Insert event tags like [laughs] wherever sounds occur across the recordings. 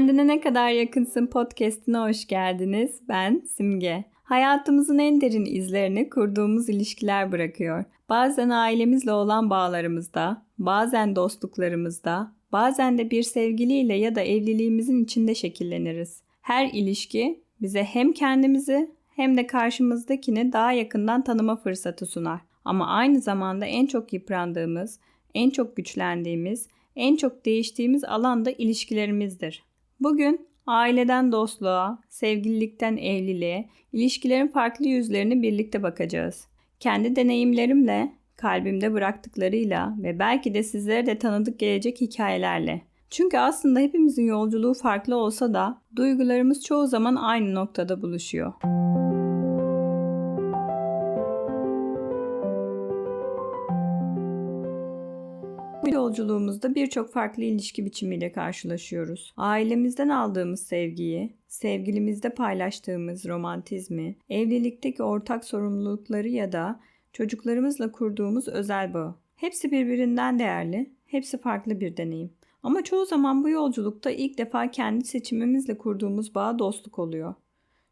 Kendine ne kadar yakınsın podcast'ine hoş geldiniz. Ben Simge. Hayatımızın en derin izlerini kurduğumuz ilişkiler bırakıyor. Bazen ailemizle olan bağlarımızda, bazen dostluklarımızda, bazen de bir sevgiliyle ya da evliliğimizin içinde şekilleniriz. Her ilişki bize hem kendimizi hem de karşımızdakini daha yakından tanıma fırsatı sunar. Ama aynı zamanda en çok yıprandığımız, en çok güçlendiğimiz, en çok değiştiğimiz alan da ilişkilerimizdir. Bugün aileden dostluğa, sevgililikten evliliğe, ilişkilerin farklı yüzlerini birlikte bakacağız. Kendi deneyimlerimle, kalbimde bıraktıklarıyla ve belki de sizlere de tanıdık gelecek hikayelerle. Çünkü aslında hepimizin yolculuğu farklı olsa da duygularımız çoğu zaman aynı noktada buluşuyor. Bu yolculuğumuzda birçok farklı ilişki biçimiyle karşılaşıyoruz. Ailemizden aldığımız sevgiyi, sevgilimizde paylaştığımız romantizmi, evlilikteki ortak sorumlulukları ya da çocuklarımızla kurduğumuz özel bağ. Hepsi birbirinden değerli, hepsi farklı bir deneyim. Ama çoğu zaman bu yolculukta ilk defa kendi seçimimizle kurduğumuz bağ dostluk oluyor.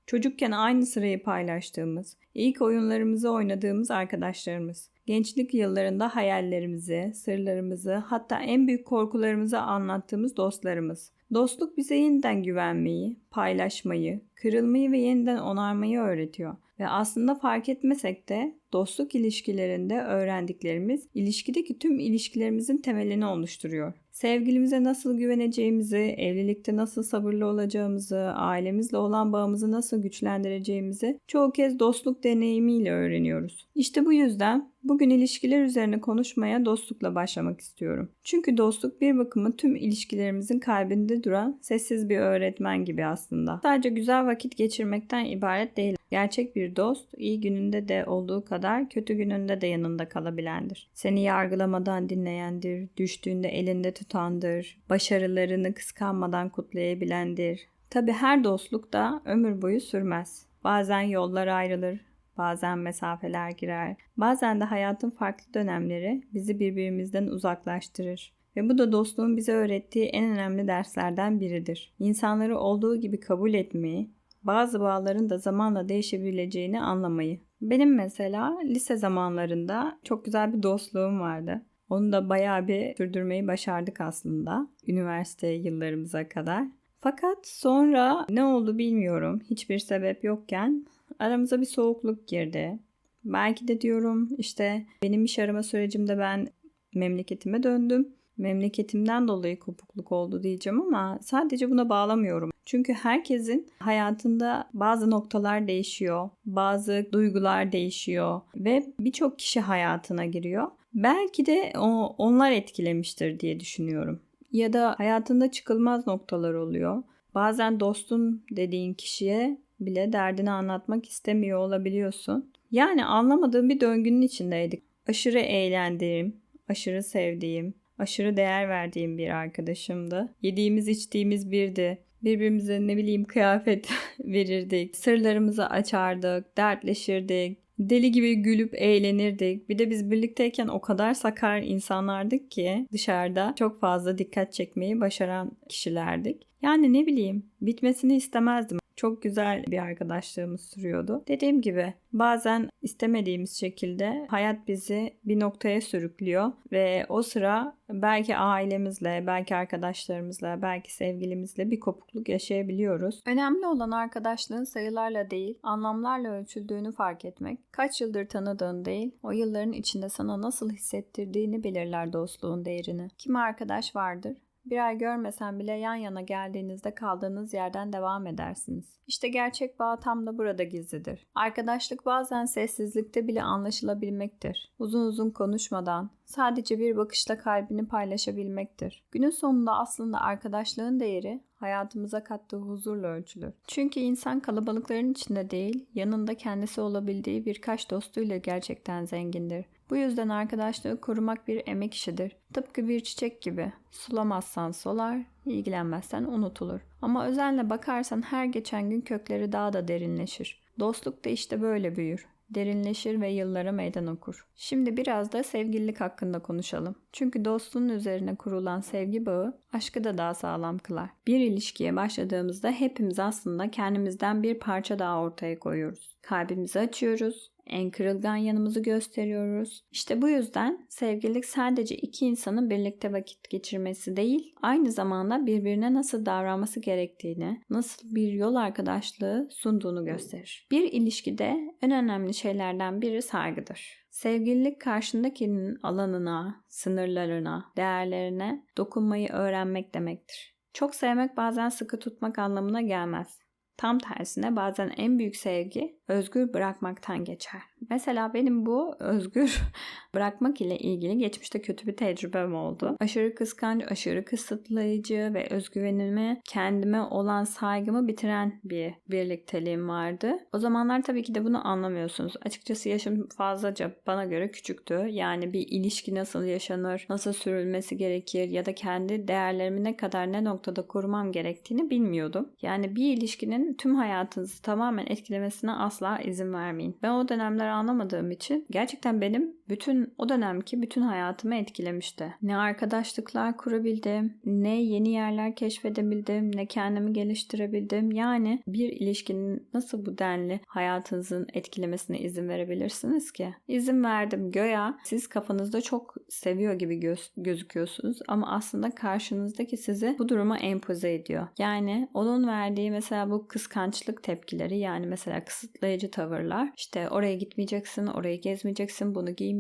Çocukken aynı sırayı paylaştığımız, ilk oyunlarımızı oynadığımız arkadaşlarımız, gençlik yıllarında hayallerimizi, sırlarımızı, hatta en büyük korkularımızı anlattığımız dostlarımız. Dostluk bize yeniden güvenmeyi, paylaşmayı, kırılmayı ve yeniden onarmayı öğretiyor. Ve aslında fark etmesek de dostluk ilişkilerinde öğrendiklerimiz ilişkideki tüm ilişkilerimizin temelini oluşturuyor. Sevgilimize nasıl güveneceğimizi, evlilikte nasıl sabırlı olacağımızı, ailemizle olan bağımızı nasıl güçlendireceğimizi çoğu kez dostluk deneyimiyle öğreniyoruz. İşte bu yüzden bugün ilişkiler üzerine konuşmaya dostlukla başlamak istiyorum. Çünkü dostluk bir bakıma tüm ilişkilerimizin kalbinde duran sessiz bir öğretmen gibi aslında. Sadece güzel vakit geçirmekten ibaret değil. Gerçek bir dost iyi gününde de olduğu kadar kötü gününde de yanında kalabilendir. Seni yargılamadan dinleyendir, düştüğünde elinde tutandır, başarılarını kıskanmadan kutlayabilendir. Tabi her dostluk da ömür boyu sürmez. Bazen yollar ayrılır, bazen mesafeler girer, bazen de hayatın farklı dönemleri bizi birbirimizden uzaklaştırır. Ve bu da dostluğun bize öğrettiği en önemli derslerden biridir. İnsanları olduğu gibi kabul etmeyi, bazı bağların da zamanla değişebileceğini anlamayı. Benim mesela lise zamanlarında çok güzel bir dostluğum vardı. Onu da bayağı bir sürdürmeyi başardık aslında üniversite yıllarımıza kadar. Fakat sonra ne oldu bilmiyorum. Hiçbir sebep yokken aramıza bir soğukluk girdi. Belki de diyorum işte benim iş arama sürecimde ben memleketime döndüm. Memleketimden dolayı kopukluk oldu diyeceğim ama sadece buna bağlamıyorum. Çünkü herkesin hayatında bazı noktalar değişiyor, bazı duygular değişiyor ve birçok kişi hayatına giriyor. Belki de o, onlar etkilemiştir diye düşünüyorum. Ya da hayatında çıkılmaz noktalar oluyor. Bazen dostun dediğin kişiye bile derdini anlatmak istemiyor olabiliyorsun. Yani anlamadığım bir döngünün içindeydik. Aşırı eğlendiğim, aşırı sevdiğim, aşırı değer verdiğim bir arkadaşımdı. Yediğimiz içtiğimiz birdi. Birbirimize ne bileyim kıyafet [laughs] verirdik. Sırlarımızı açardık, dertleşirdik. Deli gibi gülüp eğlenirdik. Bir de biz birlikteyken o kadar sakar insanlardık ki dışarıda çok fazla dikkat çekmeyi başaran kişilerdik. Yani ne bileyim bitmesini istemezdim. Çok güzel bir arkadaşlığımız sürüyordu. Dediğim gibi bazen istemediğimiz şekilde hayat bizi bir noktaya sürüklüyor ve o sıra belki ailemizle, belki arkadaşlarımızla, belki sevgilimizle bir kopukluk yaşayabiliyoruz. Önemli olan arkadaşlığın sayılarla değil, anlamlarla ölçüldüğünü fark etmek. Kaç yıldır tanıdığın değil, o yılların içinde sana nasıl hissettirdiğini belirler dostluğun değerini. Kimi arkadaş vardır, bir ay görmesen bile yan yana geldiğinizde kaldığınız yerden devam edersiniz. İşte gerçek bağ tam da burada gizlidir. Arkadaşlık bazen sessizlikte bile anlaşılabilmektir. Uzun uzun konuşmadan, sadece bir bakışla kalbini paylaşabilmektir. Günün sonunda aslında arkadaşlığın değeri hayatımıza kattığı huzurla ölçülür. Çünkü insan kalabalıkların içinde değil, yanında kendisi olabildiği birkaç dostuyla gerçekten zengindir. Bu yüzden arkadaşlığı korumak bir emek işidir. Tıpkı bir çiçek gibi. Sulamazsan solar, ilgilenmezsen unutulur. Ama özenle bakarsan her geçen gün kökleri daha da derinleşir. Dostluk da işte böyle büyür. derinleşir ve yıllara meydan okur. Şimdi biraz da sevgililik hakkında konuşalım. Çünkü dostluğun üzerine kurulan sevgi bağı aşkı da daha sağlam kılar. Bir ilişkiye başladığımızda hepimiz aslında kendimizden bir parça daha ortaya koyuyoruz. Kalbimizi açıyoruz, en kırılgan yanımızı gösteriyoruz. İşte bu yüzden sevgililik sadece iki insanın birlikte vakit geçirmesi değil, aynı zamanda birbirine nasıl davranması gerektiğini, nasıl bir yol arkadaşlığı sunduğunu gösterir. Bir ilişkide en önemli şeylerden biri saygıdır. Sevgililik karşındakinin alanına, sınırlarına, değerlerine dokunmayı öğrenmek demektir. Çok sevmek bazen sıkı tutmak anlamına gelmez. Tam tersine bazen en büyük sevgi özgür bırakmaktan geçer. Mesela benim bu özgür [laughs] bırakmak ile ilgili geçmişte kötü bir tecrübem oldu. Aşırı kıskanç, aşırı kısıtlayıcı ve özgüvenimi, kendime olan saygımı bitiren bir birlikteliğim vardı. O zamanlar tabii ki de bunu anlamıyorsunuz. Açıkçası yaşım fazlaca bana göre küçüktü. Yani bir ilişki nasıl yaşanır, nasıl sürülmesi gerekir ya da kendi değerlerimi ne kadar ne noktada korumam gerektiğini bilmiyordum. Yani bir ilişkinin tüm hayatınızı tamamen etkilemesine asla izin vermeyin. Ben o dönemler anlamadığım için gerçekten benim bütün o dönemki bütün hayatımı etkilemişti. Ne arkadaşlıklar kurabildim, ne yeni yerler keşfedebildim, ne kendimi geliştirebildim. Yani bir ilişkinin nasıl bu denli hayatınızın etkilemesine izin verebilirsiniz ki? İzin verdim göya siz kafanızda çok seviyor gibi göz, gözüküyorsunuz ama aslında karşınızdaki sizi bu duruma empoze ediyor. Yani onun verdiği mesela bu kıskançlık tepkileri yani mesela kısıtlayıcı tavırlar işte oraya gitmeyeceksin, orayı gezmeyeceksin, bunu giymeyeceksin,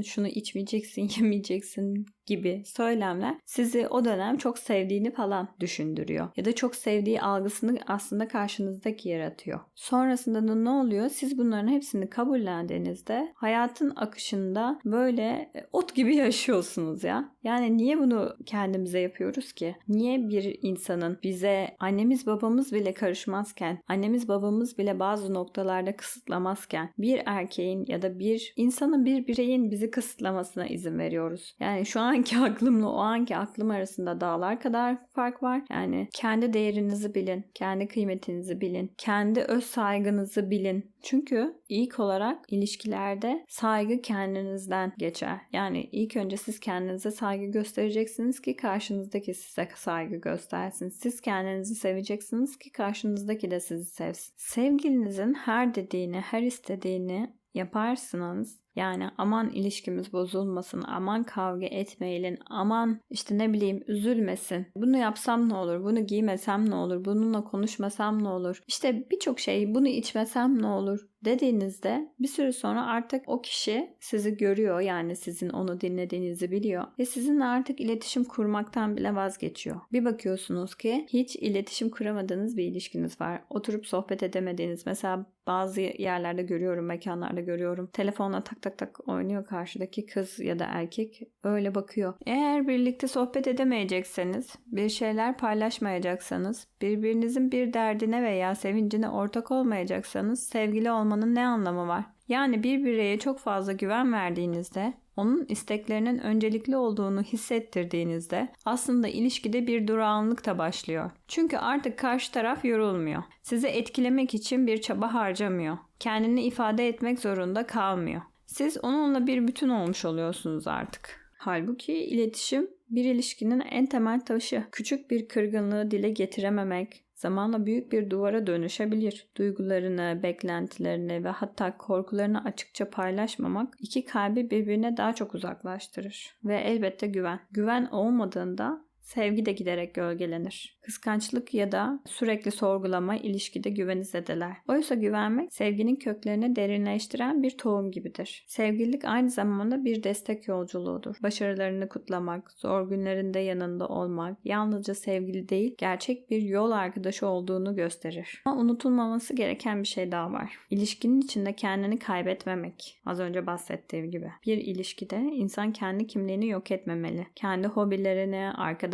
şunu içmeyeceksin, [laughs] yemeyeceksin gibi söylemler sizi o dönem çok sevdiğini falan düşündürüyor. Ya da çok sevdiği algısını aslında karşınızdaki yaratıyor. Sonrasında da ne oluyor? Siz bunların hepsini kabullendiğinizde hayatın akışında böyle e, ot gibi [laughs] yaşıyorsunuz ya. Yani niye bunu kendimize yapıyoruz ki? Niye bir insanın bize annemiz babamız bile karışmazken, annemiz babamız bile bazı noktalarda kısıtlamazken bir erkeğin ya da bir insanın bir bireyin bizi kısıtlamasına izin veriyoruz? Yani şu anki [laughs] aklımla o anki aklım arasında dağlar kadar fark var. Yani kendi değerinizi bilin, kendi kıymetinizi bilin, kendi öz saygınızı bilin. Çünkü ilk olarak ilişkilerde saygı kendinizden geçer. Yani ilk önce siz kendinize saygı göstereceksiniz ki karşınızdaki size saygı göstersin. Siz kendinizi seveceksiniz ki karşınızdaki de sizi sevsin. Sevgilinizin her dediğini, her istediğini yaparsınız yani aman ilişkimiz bozulmasın, aman kavga etmeyelim, aman işte ne bileyim üzülmesin. Bunu yapsam ne olur, bunu giymesem ne olur, bununla konuşmasam ne olur. İşte birçok şey bunu içmesem ne olur dediğinizde bir süre sonra artık o kişi sizi görüyor yani sizin onu dinlediğinizi biliyor ve sizinle artık iletişim kurmaktan bile vazgeçiyor. Bir bakıyorsunuz ki hiç iletişim kuramadığınız bir ilişkiniz var. Oturup sohbet edemediğiniz mesela bazı yerlerde görüyorum, mekanlarda görüyorum. Telefonla tak tak tak oynuyor karşıdaki kız ya da erkek öyle bakıyor. Eğer birlikte sohbet edemeyecekseniz, bir şeyler paylaşmayacaksanız, birbirinizin bir derdine veya sevincine ortak olmayacaksanız sevgili olmanın ne anlamı var? Yani bir bireye çok fazla güven verdiğinizde onun isteklerinin öncelikli olduğunu hissettirdiğinizde aslında ilişkide bir durağanlık da başlıyor. Çünkü artık karşı taraf yorulmuyor. Sizi etkilemek için bir çaba harcamıyor. Kendini ifade etmek zorunda kalmıyor. Siz onunla bir bütün olmuş oluyorsunuz artık. Halbuki iletişim bir ilişkinin en temel taşı. Küçük bir kırgınlığı dile getirememek, zamanla büyük bir duvara dönüşebilir. Duygularını, beklentilerini ve hatta korkularını açıkça paylaşmamak iki kalbi birbirine daha çok uzaklaştırır. Ve elbette güven. Güven olmadığında sevgi de giderek gölgelenir. Kıskançlık ya da sürekli sorgulama ilişkide güveni zedeler. Oysa güvenmek sevginin köklerini derinleştiren bir tohum gibidir. Sevgililik aynı zamanda bir destek yolculuğudur. Başarılarını kutlamak, zor günlerinde yanında olmak, yalnızca sevgili değil, gerçek bir yol arkadaşı olduğunu gösterir. Ama unutulmaması gereken bir şey daha var. İlişkinin içinde kendini kaybetmemek. Az önce bahsettiğim gibi. Bir ilişkide insan kendi kimliğini yok etmemeli. Kendi hobilerini, arkadaşlarını,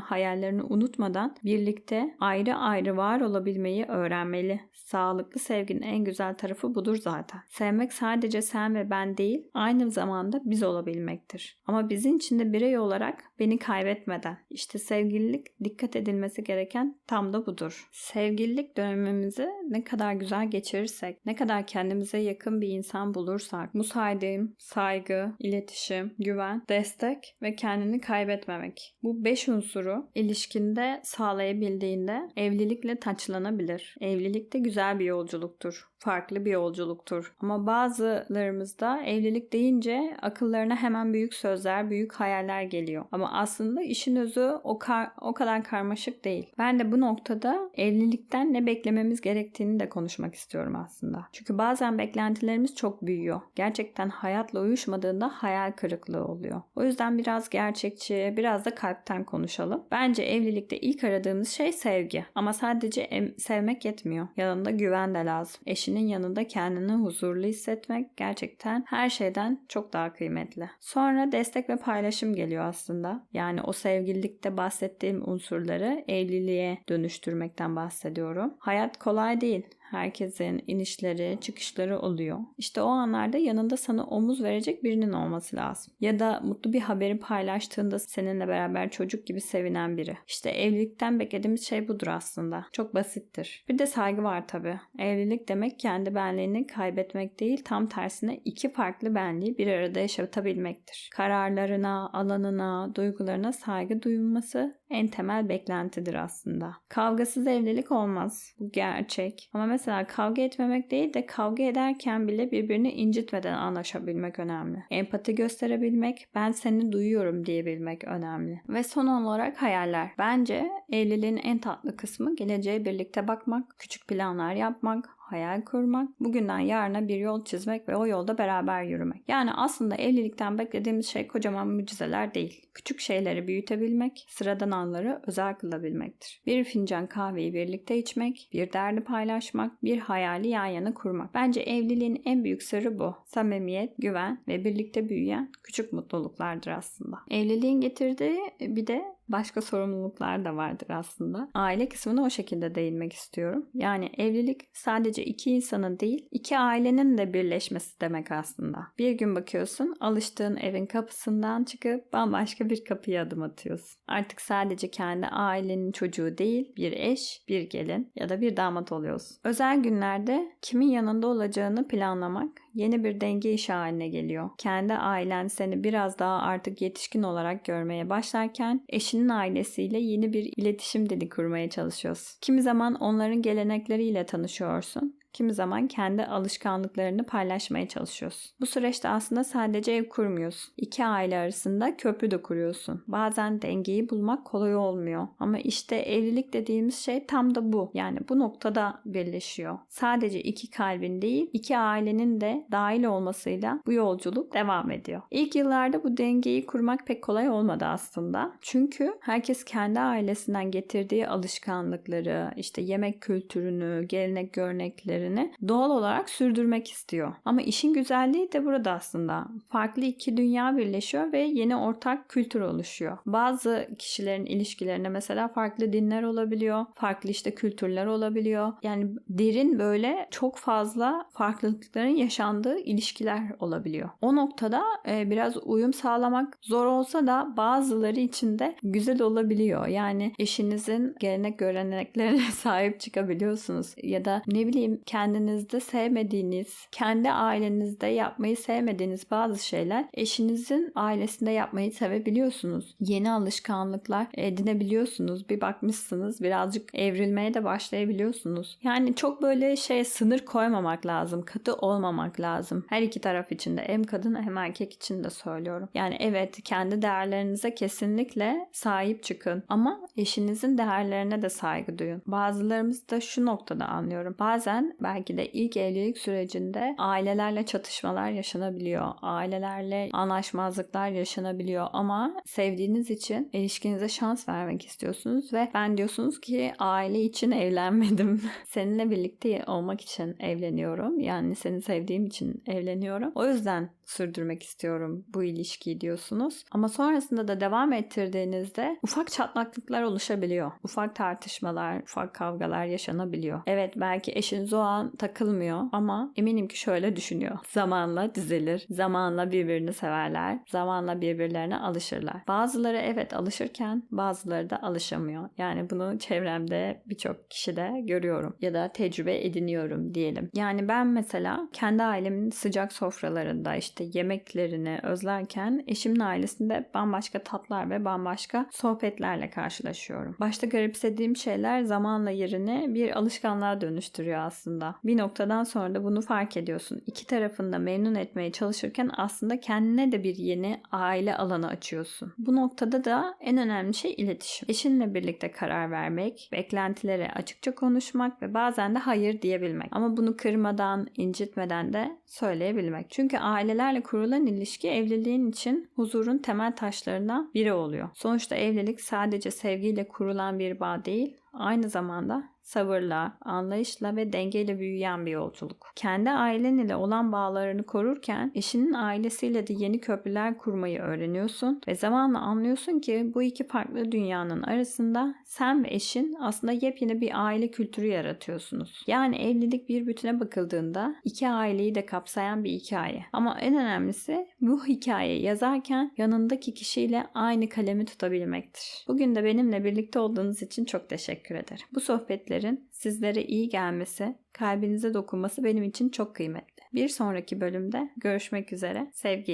hayallerini unutmadan birlikte ayrı ayrı var olabilmeyi öğrenmeli. Sağlıklı sevginin en güzel tarafı budur zaten. Sevmek sadece sen ve ben değil, aynı zamanda biz olabilmektir. Ama bizim için de birey olarak beni kaybetmeden. İşte sevgililik dikkat edilmesi gereken tam da budur. Sevgililik dönemimizi ne kadar güzel geçirirsek, ne kadar kendimize yakın bir insan bulursak, müsaidim, saygı, iletişim, güven, destek ve kendini kaybetmemek. Bu beş unsuru ilişkinde sağlayabildiğinde evlilikle taçlanabilir. Evlilik de güzel bir yolculuktur farklı bir yolculuktur. Ama bazılarımızda evlilik deyince akıllarına hemen büyük sözler, büyük hayaller geliyor. Ama aslında işin özü o, kar, o kadar karmaşık değil. Ben de bu noktada evlilikten ne beklememiz gerektiğini de konuşmak istiyorum aslında. Çünkü bazen beklentilerimiz çok büyüyor. Gerçekten hayatla uyuşmadığında hayal kırıklığı oluyor. O yüzden biraz gerçekçi, biraz da kalpten konuşalım. Bence evlilikte ilk aradığımız şey sevgi. Ama sadece sevmek yetmiyor. Yanında güven de lazım. Eşin kişinin yanında kendini huzurlu hissetmek gerçekten her şeyden çok daha kıymetli. Sonra destek ve paylaşım geliyor aslında. Yani o sevgililikte bahsettiğim unsurları evliliğe dönüştürmekten bahsediyorum. Hayat kolay değil. Herkesin inişleri, çıkışları oluyor. İşte o anlarda yanında sana omuz verecek birinin olması lazım. Ya da mutlu bir haberi paylaştığında seninle beraber çocuk gibi sevinen biri. İşte evlilikten beklediğimiz şey budur aslında. Çok basittir. Bir de saygı var tabii. Evlilik demek kendi benliğini kaybetmek değil, tam tersine iki farklı benliği bir arada yaşatabilmektir. Kararlarına, alanına, duygularına saygı duyulması en temel beklentidir aslında. Kavgasız evlilik olmaz. Bu gerçek. Ama mesela kavga etmemek değil de kavga ederken bile birbirini incitmeden anlaşabilmek önemli. Empati gösterebilmek, ben seni duyuyorum diyebilmek önemli. Ve son olarak hayaller. Bence evliliğin en tatlı kısmı geleceğe birlikte bakmak, küçük planlar yapmak, hayal kurmak, bugünden yarına bir yol çizmek ve o yolda beraber yürümek. Yani aslında evlilikten beklediğimiz şey kocaman mucizeler değil. Küçük şeyleri büyütebilmek, sıradan anları özel kılabilmektir. Bir fincan kahveyi birlikte içmek, bir derdi paylaşmak, bir hayali yan yana kurmak. Bence evliliğin en büyük sırrı bu. Samimiyet, güven ve birlikte büyüyen küçük mutluluklardır aslında. Evliliğin getirdiği bir de başka sorumluluklar da vardır aslında. Aile kısmına o şekilde değinmek istiyorum. Yani evlilik sadece iki insanın değil, iki ailenin de birleşmesi demek aslında. Bir gün bakıyorsun alıştığın evin kapısından çıkıp bambaşka bir kapıya adım atıyorsun. Artık sadece kendi ailenin çocuğu değil, bir eş, bir gelin ya da bir damat oluyorsun. Özel günlerde kimin yanında olacağını planlamak yeni bir denge işi haline geliyor. Kendi ailen seni biraz daha artık yetişkin olarak görmeye başlarken eşinin ailesiyle yeni bir iletişim dili kurmaya çalışıyorsun. Kimi zaman onların gelenekleriyle tanışıyorsun. Kimi zaman kendi alışkanlıklarını paylaşmaya çalışıyorsun. Bu süreçte aslında sadece ev kurmuyorsun. İki aile arasında köprü de kuruyorsun. Bazen dengeyi bulmak kolay olmuyor. Ama işte evlilik dediğimiz şey tam da bu. Yani bu noktada birleşiyor. Sadece iki kalbin değil, iki ailenin de dahil olmasıyla bu yolculuk devam ediyor. İlk yıllarda bu dengeyi kurmak pek kolay olmadı aslında. Çünkü herkes kendi ailesinden getirdiği alışkanlıkları, işte yemek kültürünü, gelenek görenekleri ilişkilerini doğal olarak sürdürmek istiyor. Ama işin güzelliği de burada aslında. Farklı iki dünya birleşiyor ve yeni ortak kültür oluşuyor. Bazı kişilerin ilişkilerine mesela farklı dinler olabiliyor, farklı işte kültürler olabiliyor. Yani derin böyle çok fazla farklılıkların yaşandığı ilişkiler olabiliyor. O noktada e, biraz uyum sağlamak zor olsa da bazıları için de güzel olabiliyor. Yani eşinizin gelenek göreneklerine [laughs] sahip çıkabiliyorsunuz ya da ne bileyim kendinizde sevmediğiniz, kendi ailenizde yapmayı sevmediğiniz bazı şeyler eşinizin ailesinde yapmayı sevebiliyorsunuz. Yeni alışkanlıklar edinebiliyorsunuz. Bir bakmışsınız birazcık evrilmeye de başlayabiliyorsunuz. Yani çok böyle şey sınır koymamak lazım. Katı olmamak lazım. Her iki taraf için de hem kadın hem erkek için de söylüyorum. Yani evet kendi değerlerinize kesinlikle sahip çıkın. Ama eşinizin değerlerine de saygı duyun. Bazılarımız da şu noktada anlıyorum. Bazen belki de ilk evlilik sürecinde ailelerle çatışmalar yaşanabiliyor. Ailelerle anlaşmazlıklar yaşanabiliyor ama sevdiğiniz için ilişkinize şans vermek istiyorsunuz ve ben diyorsunuz ki aile için evlenmedim. [laughs] Seninle birlikte olmak için evleniyorum. Yani seni sevdiğim için evleniyorum. O yüzden sürdürmek istiyorum bu ilişkiyi diyorsunuz. Ama sonrasında da devam ettirdiğinizde ufak çatlaklıklar oluşabiliyor. Ufak tartışmalar, ufak kavgalar yaşanabiliyor. Evet belki eşiniz o an takılmıyor ama eminim ki şöyle düşünüyor. Zamanla düzelir, zamanla birbirini severler, zamanla birbirlerine alışırlar. Bazıları evet alışırken bazıları da alışamıyor. Yani bunu çevremde birçok kişide görüyorum ya da tecrübe ediniyorum diyelim. Yani ben mesela kendi ailemin sıcak sofralarında işte yemeklerini özlerken eşimin ailesinde bambaşka tatlar ve bambaşka sohbetlerle karşılaşıyorum. Başta garipsediğim şeyler zamanla yerini bir alışkanlığa dönüştürüyor aslında. Bir noktadan sonra da bunu fark ediyorsun. İki tarafını da memnun etmeye çalışırken aslında kendine de bir yeni aile alanı açıyorsun. Bu noktada da en önemli şey iletişim. Eşinle birlikte karar vermek, beklentilere açıkça konuşmak ve bazen de hayır diyebilmek. Ama bunu kırmadan, incitmeden de söyleyebilmek. Çünkü ailelerle kurulan ilişki evliliğin için huzurun temel taşlarından biri oluyor. Sonuçta evlilik sadece sevgiyle kurulan bir bağ değil, aynı zamanda sabırla, anlayışla ve dengeyle büyüyen bir yolculuk. Kendi ailen ile olan bağlarını korurken eşinin ailesiyle de yeni köprüler kurmayı öğreniyorsun ve zamanla anlıyorsun ki bu iki farklı dünyanın arasında sen ve eşin aslında yepyeni bir aile kültürü yaratıyorsunuz. Yani evlilik bir bütüne bakıldığında iki aileyi de kapsayan bir hikaye. Ama en önemlisi bu hikayeyi yazarken yanındaki kişiyle aynı kalemi tutabilmektir. Bugün de benimle birlikte olduğunuz için çok teşekkür ederim. Bu sohbetleri sizlere iyi gelmesi, kalbinize dokunması benim için çok kıymetli. Bir sonraki bölümde görüşmek üzere. Sevgiyle.